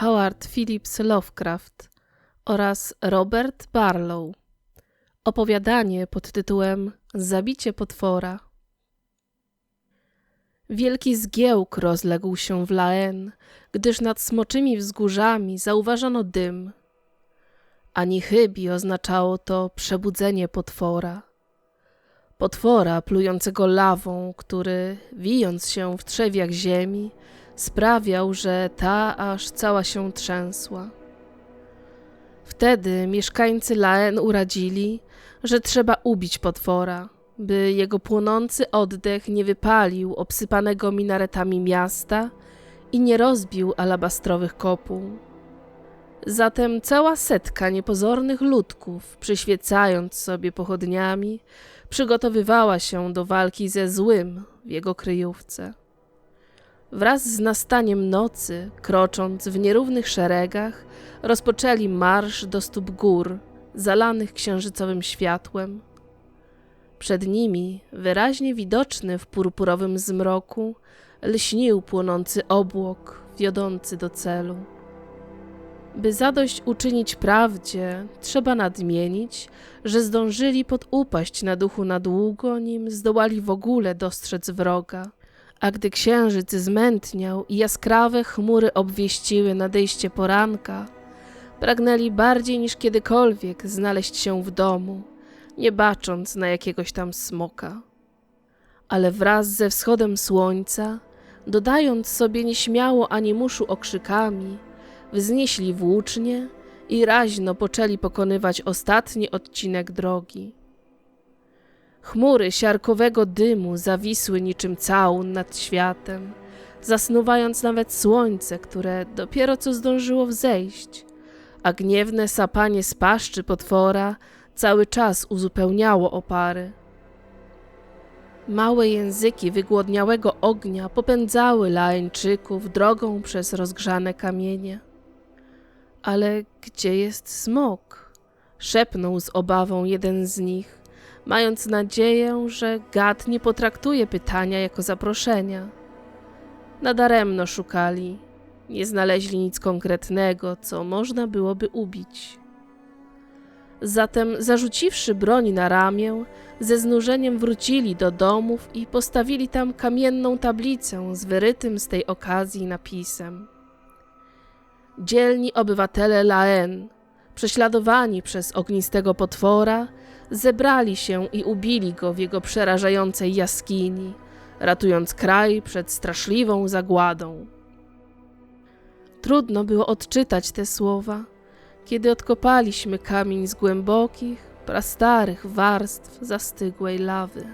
Howard Phillips Lovecraft oraz Robert Barlow. Opowiadanie pod tytułem Zabicie potwora. Wielki zgiełk rozległ się w Laen, gdyż nad smoczymi wzgórzami zauważono dym. Ani chybi oznaczało to przebudzenie potwora. Potwora plującego lawą, który, wijąc się w trzewiach ziemi, sprawiał, że ta aż cała się trzęsła. Wtedy mieszkańcy Laen uradzili, że trzeba ubić potwora, by jego płonący oddech nie wypalił obsypanego minaretami miasta i nie rozbił alabastrowych kopuł. Zatem cała setka niepozornych ludków, przyświecając sobie pochodniami, przygotowywała się do walki ze złym w jego kryjówce. Wraz z nastaniem nocy, krocząc w nierównych szeregach, rozpoczęli marsz do stóp gór, zalanych księżycowym światłem. Przed nimi, wyraźnie widoczny w purpurowym zmroku, lśnił płonący obłok wiodący do celu. By zadość uczynić prawdzie, trzeba nadmienić, że zdążyli podupaść na duchu na długo, nim zdołali w ogóle dostrzec wroga. A gdy księżyc zmętniał i jaskrawe chmury obwieściły nadejście poranka, pragnęli bardziej niż kiedykolwiek znaleźć się w domu, nie bacząc na jakiegoś tam smoka. Ale wraz ze wschodem słońca, dodając sobie nieśmiało animuszu okrzykami, wznieśli włócznie i raźno poczęli pokonywać ostatni odcinek drogi. Chmury siarkowego dymu zawisły niczym całun nad światem, zasnuwając nawet słońce, które dopiero co zdążyło wzejść, a gniewne sapanie z paszczy potwora cały czas uzupełniało opary. Małe języki wygłodniałego ognia popędzały laeńczyków drogą przez rozgrzane kamienie. Ale gdzie jest smok? Szepnął z obawą jeden z nich, mając nadzieję, że gad nie potraktuje pytania jako zaproszenia. Nadaremno szukali, nie znaleźli nic konkretnego, co można byłoby ubić. Zatem, zarzuciwszy broń na ramię, ze znużeniem wrócili do domów i postawili tam kamienną tablicę z wyrytym z tej okazji napisem. Dzielni obywatele Laen, prześladowani przez ognistego potwora, zebrali się i ubili go w jego przerażającej jaskini, ratując kraj przed straszliwą zagładą. Trudno było odczytać te słowa, kiedy odkopaliśmy kamień z głębokich, prastarych warstw zastygłej lawy.